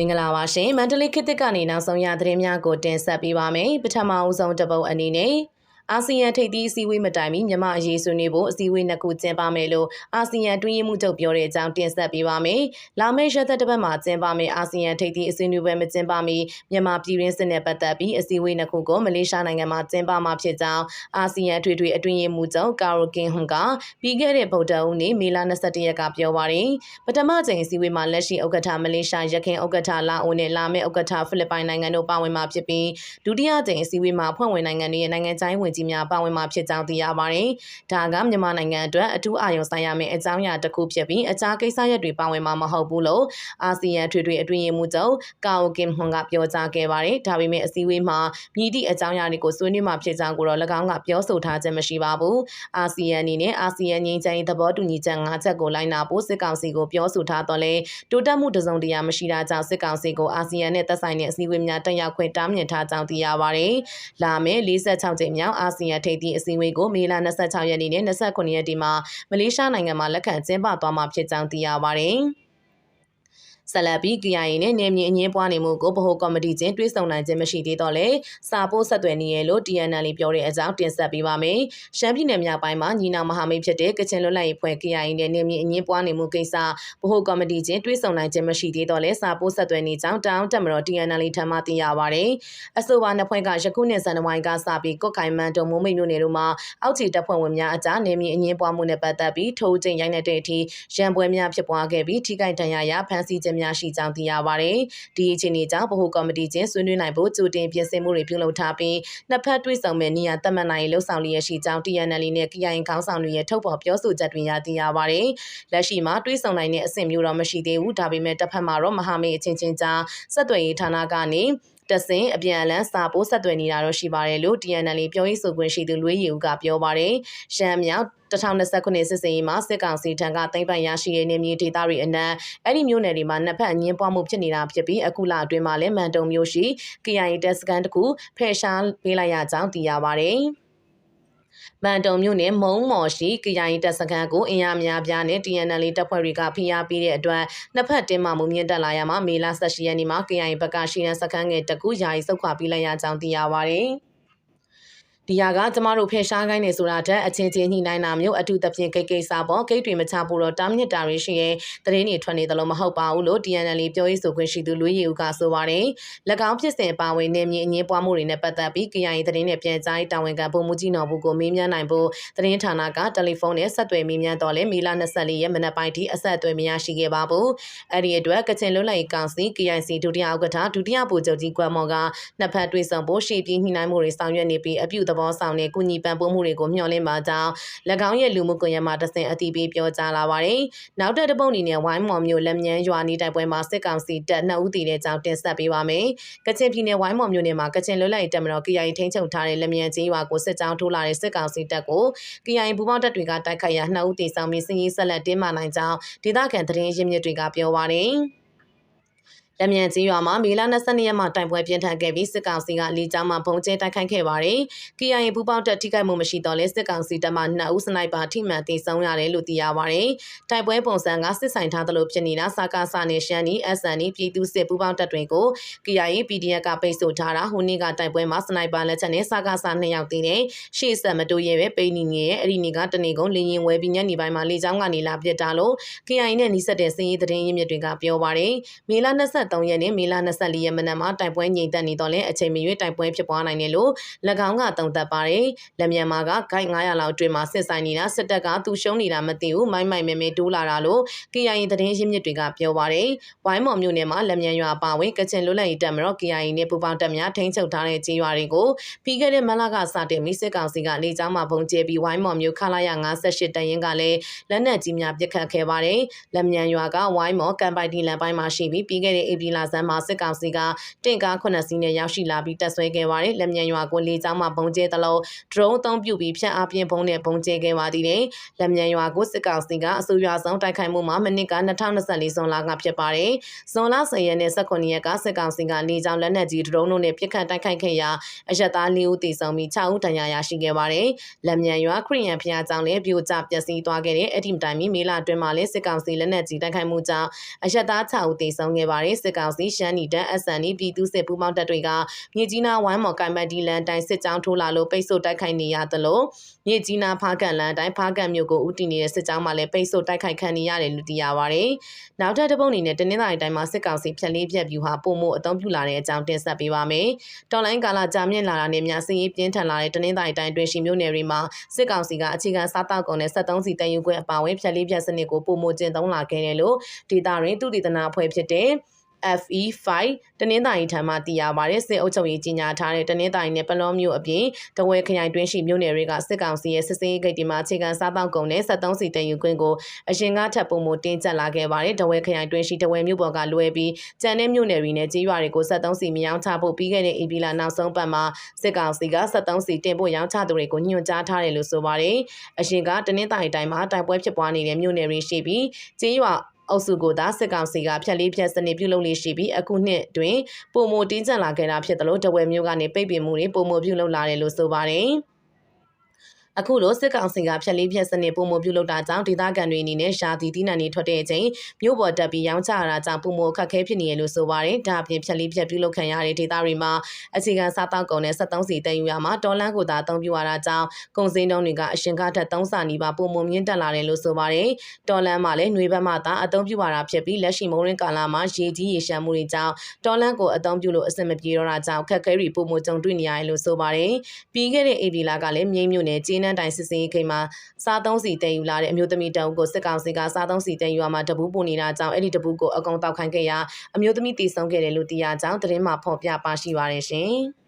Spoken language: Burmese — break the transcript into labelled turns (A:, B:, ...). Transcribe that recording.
A: မင်္ဂလာပါရှင်မန္တလေးခေတ်သစ်ကနေနောက်ဆုံးရသတင်းများကိုတင်ဆက်ပေးပါမယ်ပထမအဦးဆုံးတစ်ပုတ်အနေနဲ့ အာဆီယံထိပ်သီးအစည်းအဝေးမတိုင်မီမြန်မာအရေးဆွေးနွေးဖို့အစည်းအဝေးနှစ်ခုကျင်းပမယ်လို့အာဆီယံတွင်းရေးမှုချုပ်ပြောတဲ့အကြောင်းတင်ဆက်ပေးပါမယ်။လာမယ့်ရက်သက်တစ်ပတ်မှာကျင်းပမယ်အာဆီယံထိပ်သီးအစည်းအဝေးမကျင်းပမီမြန်မာပြည်ရင်းစစ်နဲ့ပတ်သက်ပြီးအစည်းအဝေးနှစ်ခုကိုမလေးရှားနိုင်ငံမှာကျင်းပမှာဖြစ်ကြောင်းအာဆီယံထွေထွေအတွင်းရေးမှုချုပ်ကာရိုကင်ဟွန်ကပြီးခဲ့တဲ့ဗုဒ္ဓဟူးနေ့မေလ22ရက်ကပြောပါတယ်။ပထမကြိမ်အစည်းအဝေးမှာလက်ရှိဥက္ကဋ္ဌမလေးရှားရခိုင်ဥက္ကဋ္ဌလာအိုနဲ့လာမယ့်ဥက္ကဋ္ဌဖိလစ်ပိုင်နိုင်ငံတို့ပါဝင်မှာဖြစ်ပြီးဒုတိယကြိမ်အစည်းအဝေးမှာဖွဲ့ဝင်နိုင်ငံတွေရဲ့နိုင်ငံခြားရေးဝန်ကြီးများပါဝင်မှာဖြစ်ကြောင်းသိရပါတယ်။ဒါကမြန်မာနိုင်ငံအတွက်အထူးအာရုံစိုက်ရမယ့်အကြောင်းအရာတစ်ခုဖြစ်ပြီးအခြားကိစ္စရပ်တွေပါဝင်မှာမဟုတ်ဘူးလို့အာဆီယံထွေထွေအတွင်းရေးမှူးချုပ်ကာအိုကင်ဟွန်ကပြောကြားခဲ့ပါတယ်။ဒါပေမဲ့အစည်းအဝေးမှာမြည်သည့်အကြောင်းအရာတွေကိုဆွေးနွေးမှာဖြစ်ကြောင်းကိုတော့၎င်းကပြောဆိုထားခြင်းမရှိပါဘူး။အာဆီယံအနေနဲ့အာဆီယံငြိမ်းချမ်းရေးသဘောတူညီချက်၅ချက်ကိုလိုက်နာဖို့စစ်ကောင်စီကိုပြောဆိုထားတော့လဲတိုးတက်မှုတစုံတရာမရှိတာကြောင့်စစ်ကောင်စီကိုအာဆီယံနဲ့သက်ဆိုင်တဲ့အစည်းအဝေးများတက်ရောက်ခွင့်တားမြစ်ထားကြောင်းသိရပါတယ်။လာမယ့်46ကြိမ်မြောက်အာဆီယံထိပ်သီးအစည်းအဝေးကိုမေလ26ရက်နေ့နဲ့29ရက်နေ့မှာမလေးရှားနိုင်ငံမှာလက်ခံကျင်းပသွားမှာဖြစ်ကြောင်းသိရပါတယ်။ ဆက်လက်ပြီး KIA နဲ့နေမြေအငင်းပွားနေမှုကိုဗဟိုကော်မတီချင်းတွဲဆောင်နိုင်ခြင်းမရှိသေးတော့လေစာပို့ဆက်သွယ်နေရလို့ TNL ပြောတဲ့အကြောင်းတင်ဆက်ပေးပါမယ်။ရှမ်းပြည်နယ်မြောက်ပိုင်းမှာညီနောင်မဟာမိတ်ဖြစ်တဲ့ကချင်လွတ်လပ်ရေးဖွဲ့ KIA နဲ့နေမြေအငင်းပွားနေမှုကိစ္စဗဟိုကော်မတီချင်းတွဲဆောင်နိုင်ခြင်းမရှိသေးတော့လေစာပို့ဆက်သွယ်နေကြောင်းတောင်းတက်မတော် TNL ထံမှသိရပါဗျ။အဆိုပါနှစ်ဖွဲ့ကယခုနှစ်ဇန်နဝါရီကစပြီးကော့ခိုင်မန်တုံမိုးမိတ်မြို့နယ်တို့မှာအောက်ခြေတပ်ဖွဲ့ဝင်များအကြားနေမြေအငင်းပွားမှုနဲ့ပတ်သက်ပြီးထိုးကျိန်ရိုက်နေတဲ့အထိရန်ပွဲများဖြစ်ပွားခဲ့ပြီးထိခိုက်ဒဏ်ရာရဖမ်းဆီးခြင်းများရှိကြောင်းသိရပါတယ်။ဒီအခြေအနေကြောင့်ဗဟိုကော်မတီချင်းဆွေးနွေးနိုင်ဖို့ကြိုတင်ပြင်ဆင်မှုတွေပြုလုပ်ထားပြီးနှစ်ဖက်တွေ့ဆုံမဲ့နေရာသတ်မှတ်နိုင်လှုပ်ဆောင်လျက်ရှိကြောင်း TNL နဲ့ KIA ခေါင်းဆောင်တွေရဲ့ထုတ်ဖော်ပြောဆိုချက်တွေရသိရပါတယ်။လက်ရှိမှာတွေ့ဆုံနိုင်တဲ့အဆင့်မျိုးတော့မရှိသေးဘူး။ဒါပေမဲ့တစ်ဖက်မှာတော့မဟာမိတ်အချင်းချင်းကြားဆက်သွယ်ရေးဌာနကနေ တဆင်အပြန်အလှန်စာပိုးဆက်သွယ်နေတာတော့ရှိပါတယ်လို့ TNL ပြောရေးဆိုခွင့်ရှိသူလွေးရီဦးကပြောပါတယ်။ရှမ်းမြောက်2029စစ်စင်ရေးမှာစစ်ကောင်စီထံကသိမ်းပိုင်ရရှိတဲ့နေမြေဒေသတွေအနက်အဲ့ဒီမြို့နယ်တွေမှာနှစ်ဖက်အငင်းပွားမှုဖြစ်နေတာဖြစ်ပြီးအခုလအတွင်းမှာလည်းမန်တုံမြို့ရှိ KIA တပ်စခန်းတစ်ခုဖယ်ရှားပေးလိုက်ရကြောင်းသိရပါတယ်။ မန်တုံမြို့နယ်မုံမော်ရှိကရိုင်တပ်စခန်းကိုအင်အားများပြားနဲ့ TNL တပ်ဖွဲ့တွေကဖိအားပေးတဲ့အတွက်နှစ်ဖက်တင်းမာမှုမြင့်တက်လာရမှာမေလ18ရက်နေ့မှာ KIA ဘက်ကရှိတဲ့စခန်းငယ်တကူယာယီစုခွာပြီးလိုက်ရကြောင်းသိရပါတယ်။ ဒီဟာကကျမတို့ဖယ်ရှားခိုင်းနေဆိုတာတက်အချင်းချင်းညှိနှိုင်းတာမျိုးအထူးသဖြင့်ကိတ်ကိစ္စပေါ့ဂိတ်တွေမချဖို့တော့တားမြစ်တာတွေရှိရဲ့သတင်းတွေထွက်နေတယ်လို့မဟုတ်ပါဘူးလို့ DNL ပြောရေးဆိုခွင့်ရှိသူလူရီဦးကဆိုပါတယ်၎င်းဖြစ်စဉ်ပါဝင်နေမြေအငင်းပွားမှုတွေနဲ့ပတ်သက်ပြီး KIA သတင်းနဲ့ပြန်ကြားတာဝန်ခံပုံမှုကြီးနော်ဘူးကိုမေးမြန်းနိုင်ဖို့သတင်းဌာနကတယ်လီဖုန်းနဲ့ဆက်သွယ်မေးမြန်းတော့လဲမေလ24ရက်မနက်ပိုင်းထိအဆက်အသွယ်မရရှိခဲ့ပါဘူးအဲ့ဒီအတွက်ကချင်လွတ်လပ်ရေးကောင်စီ KIC ဒုတိယဥက္ကဋ္ဌဒုတိယဗိုလ်ချုပ်ကြီးကွမ်မော်ကနှစ်ဖက်တွေ့ဆုံဖို့ရှေ့ပြေးညှိနှိုင်းမှုတွေဆောင်ရွက်နေပြီးအပြုသဘောဆောင်တဲ့ကုညီပံ့ပိုးမှုတွေကိုမျှော်လင့်ပါကြောင်း၎င်းရဲ့လူမှုကွန်ရက်မှာတဆင့်အတည်ပြုပြောကြားလာပါတယ်။နောက်ထပ်တစ်ပုတ်အနေနဲ့ဝိုင်းမော်မျိုးလက်မြန်းရွာနေတိုက်ပွဲမှာစစ်ကောင်စီတပ်နှစ်ဦးတည်တဲ့ကြောင်းတင်ဆက်ပေးပါမယ်။ကချင်ပြည်နယ်ဝိုင်းမော်မျိုးနယ်မှာကချင်လွတ်လပ်ရေးတပ်မတော် KIA ထိန်းချုပ်ထားတဲ့လက်မြန်းကြီးရွာကိုစစ်ကြောင်းထိုးလာတဲ့စစ်ကောင်စီတပ်ကို KIA ပူးပေါင်းတပ်တွေကတိုက်ခိုက်ရာနှစ်ဦးတည်ဆောင်ပြီးစစ်ရေးဆက်လက်တင်းမာနိုင်ကြောင်းဒေသခံသတင်းရင်းမြစ်တွေကပြောပါတယ်။ လက်မြန်ကြီးရွာမှာမေလ22ရက်မှာတိုင်ပွဲပြင်းထန်ခဲ့ပြီးစစ်ကောင်စီကလေကြောင်းမှပုံကျဲတိုက်ခိုက်ခဲ့ပါတယ်။ KIA ပူပေါင်းတက်ထိခိုက်မှုမရှိတော့လဲစစ်ကောင်စီတပ်မှ2ဦးစနိုက်ပါထိမှန်သေဆုံးရတယ်လို့သိရပါတယ်။တိုင်ပွဲပုံစံကစစ်ဆိုင်ထားသလိုဖြစ်နေတာစကားစနေရှမ်းနီ SN ပြည်သူစစ်ပူပေါင်းတက်တွေကို KIA PDF ကပိတ်ဆို့ထားတာဟိုနေ့ကတိုင်ပွဲမှာစနိုက်ပါလက်ချက်နဲ့စကားစ2ယောက်သေးတယ်။ရှေ့ဆက်မတိုးရဲပဲပိနေနေရဲ့အဲ့ဒီနေ့ကတနေကုန်လင်းရင်ဝဲပြီးညနေပိုင်းမှာလေကြောင်းကနေလာပြစ်တာလို့ KIA နဲ့နှိစက်တဲ့စည်ရေးသတင်းရင်းမြစ်တွေကပြောပါတယ်။မေလ23 23ရက်နေ့မေလ24ရက်မနက်မှာတိုက်ပွဲငြိမ်သက်နေတော့လဲအချိန်မရွေးတိုက်ပွဲဖြစ်ပွားနိုင်တယ်လို့၎င်းကသုံးသပ်ပါတယ်။လက်မြန်မာကဂိုက်900လောက်အတွင်းမှာစစ်ဆိုင်နေတာစစ်တပ်ကသူရှုံးနေတာမသိဘူးမိုင်းမိုင်မဲမဲတိုးလာတာလို့ KIA သတင်းရင်းမြစ်တွေကပြောပါတယ်။ဝိုင်းမော်မြို့နယ်မှာလက်မြန်ရွာပါဝင်ကချင်လွတ်လပ်ရေးတပ်မတော် KIA နဲ့ပူးပေါင်းတပ်များထိန်းချုပ်ထားတဲ့ကြေးရွာတွေကိုပြီးခဲ့တဲ့မလကစတင်မိစစ်ကောင်စီကနေကြောင်းမှာပုံကျဲပြီးဝိုင်းမော်မြို့ခလာရ58တရင်ကလည်းလက်နက်ကြီးများပစ်ခတ်ခဲ့ပါတယ်။လက်မြန်ရွာကဝိုင်းမော်ကံပိုက်တီလန်ပိုင်းမှာရှိပြီးပြီးခဲ့တဲ့ဧပြီလဆန်းမှာစစ်ကောင်စီကတင့်ကား9စီးနဲ့ရောက်ရှိလာပြီးတပ်ဆွဲခဲ့ပါတယ်။လက်မြန်ရွာကိုလေကြောင်းမှပုံကျဲသလို drone အသုံးပြုပြီးဖြတ်အားပြင်းပုံနဲ့ပုံကျဲခဲ့ပါသေးတယ်။လက်မြန်ရွာကိုစစ်ကောင်စီကအဆိုရွာဆုံးတိုက်ခိုက်မှုမှာမိနစ်က2024ဇွန်လကဖြစ်ပါတယ်။ဇွန်လ10ရက်နဲ့18ရက်ကစစ်ကောင်စီကလေကြောင်းလက်နက်ကြီး drone တို့နဲ့ပစ်ခတ်တိုက်ခိုက်ခဲ့ရာအရက်သား၄ဦးသေဆုံးပြီး6ဦးဒဏ်ရာရရှိခဲ့ပါတယ်။လက်မြန်ရွာခရီးရန်ဖျားကြောင့်လည်းပြိုကျပျက်စီးသွားခဲ့တဲ့အဲ့ဒီတိုင်မီမေလအတွင်းမှာလည်းစစ်ကောင်စီလက်နက်ကြီးတိုက်ခိုက်မှုကြောင့်အရက်သား6ဦးသေဆုံးခဲ့ပါတယ်စစ်ကောင်စီရှမ်းနီတန် SN ပြည်သူစစ်ပူးပေါင်းတပ်တွေကမြေကြီးနားဝမ်းမော်ကိုင်မတ်ဒီလန်တိုင်းစစ်ကြောင်းထိုးလာလို့ပိတ်ဆို့တိုက်ခိုက်နေရသလိုမြေကြီးနားဖားကန်လန်တိုင်းဖားကန်မြို့ကိုဦးတည်နေတဲ့စစ်ကြောင်းမှလည်းပိတ်ဆို့တိုက်ခိုက်ခံနေရတယ်လို့သိရပါတယ်။နောက်ထပ်တစ်ပုတ်အနေနဲ့တနင်္လာရီတိုင်းမှာစစ်ကောင်စီဖြတ်လေးဖြတ်ပြူဟာပုံမှုအသုံးပြုလာတဲ့အကြောင်းတင်ဆက်ပေးပါမယ်။တော်လိုင်းကာလကြာမြင့်လာတာနဲ့များစည်ရေးပြင်းထန်လာတဲ့တနင်္လာရီတိုင်းတွင်ရှိမြို့နယ်တွေမှာစစ်ကောင်စီကအခြေခံစားတောက်ကုန်နဲ့73စီတန်ယူခွင့်အပါအဝင်ဖြတ်လေးဖြတ်စနစ်ကိုပုံမှုကျင့်သုံးလာခဲ့တယ်လို့ဒေတာရင်းသူတည်တနာအဖွဲ့ဖြစ်တဲ့ FE5 တနင်္သာရီထံမှသိရပါတယ်စစ်အုပ်ချုပ်ရေးကြီးညာထားတဲ့တနင်္သာရီနဲ့ပလောမျိုးအပြင်တဝဲခရိုင်တွင်းရှိမြို့နယ်တွေကစစ်ကောင်စီရဲ့စစ်စေးဂိတ်ဒီမှာအခြေခံစားတောက်ကုန်နဲ့73စီတန်ယူခွင့်ကိုအရင်ကထပ်ပုံမတင်းကျပ်လာခဲ့ပါတယ်တဝဲခရိုင်တွင်းရှိတဝဲမြို့ပေါ်ကလွဲပြီးကြံတဲ့မြို့နယ်တွေနဲ့ကြေးရွာတွေကို73စီမြောင်းချဖို့ပြီးခဲ့တဲ့ဧပြီလနောက်ဆုံးပတ်မှာစစ်ကောင်စီက73စီတင်ဖို့ရောင်းချသူတွေကိုညွှန်ကြားထားတယ်လို့ဆိုပါတယ်အရင်ကတနင်္သာရီတိုင်းမှာတိုက်ပွဲဖြစ်ပွားနေတဲ့မြို့နယ်တွေရှိပြီးကြေးရွာ အုပ်စုကိုသာစစ်ကောင်စီကဖြတ်လေးဖြတ်စနစ်ပြုလုပ်လေးရှိပြီးအခုနှစ်တွင်ပုံမတင်းကျပ်လာခဲ့တာဖြစ်တယ်လို့တဝဲမျိုးကနေပိတ်ပင်မှုတွေပုံမပြုလုပ်လာတယ်လို့ဆိုပါတယ်။ အခုလိုစစ်ကောင်စီကဖြက်လေးဖြက်စနစ်ပုံမပြုလုပ်တာကြောင့်ဒေသခံတွေအနေနဲ့ရှာတီတီနန်တွေထွက်တဲ့အချိန်မြို့ပေါ်တက်ပြီးရောင်းချရတာကြောင့်ပုံမအခက်ခဲဖြစ်နေရလို့ဆိုပါတယ်။ဒါအပြင်ဖြက်လေးဖြက်ပြုလုပ်ခံရတဲ့ဒေသတွေမှာအခြေခံစားတောက်ကုန်နဲ့73စီတန်ယူရမှာဒေါ်လန်ကိုသာအသုံးပြုရတာကြောင့်ကုန်စည်နှုန်းတွေကအရှင်ကထက်3ဆနီးပါးပုံမမြင့်တက်လာတယ်လို့ဆိုပါတယ်။ဒေါ်လန်မှာလည်းຫນွေဘက်မှသာအသုံးပြုရတာဖြစ်ပြီးလက်ရှိမုံရင်းကာလမှာရေကြီးရေရှမ်းမှုတွေကြောင့်ဒေါ်လန်ကိုအသုံးပြုလို့အဆင်မပြေတော့တာကြောင့်ခက်ခဲတွေပုံမကြုံတွေ့နေရတယ်လို့ဆိုပါတယ်။ပြီးခဲ့တဲ့ AB လာကလည်းမြိတ်မြို့နယ်ကျေးနန်းတိုင်စစ်စင်ခိမ်မှာစားသုံးစီတည်ယူလာတဲ့အမျိုးသမီးတအုပ်ကိုစစ်ကောင်စီကစားသုံးစီတည်ယူရမှာတပူးပုံနေတာကြောင့်အဲ့ဒီတပူးကိုအကုံတောက်ခိုင်းခဲ့ရာအမျိုးသမီးတည်ဆုံခဲ့တယ်လို့သိရကြောင်းသတင်းမှဖော်ပြပါရှိပါတယ်ရှင်။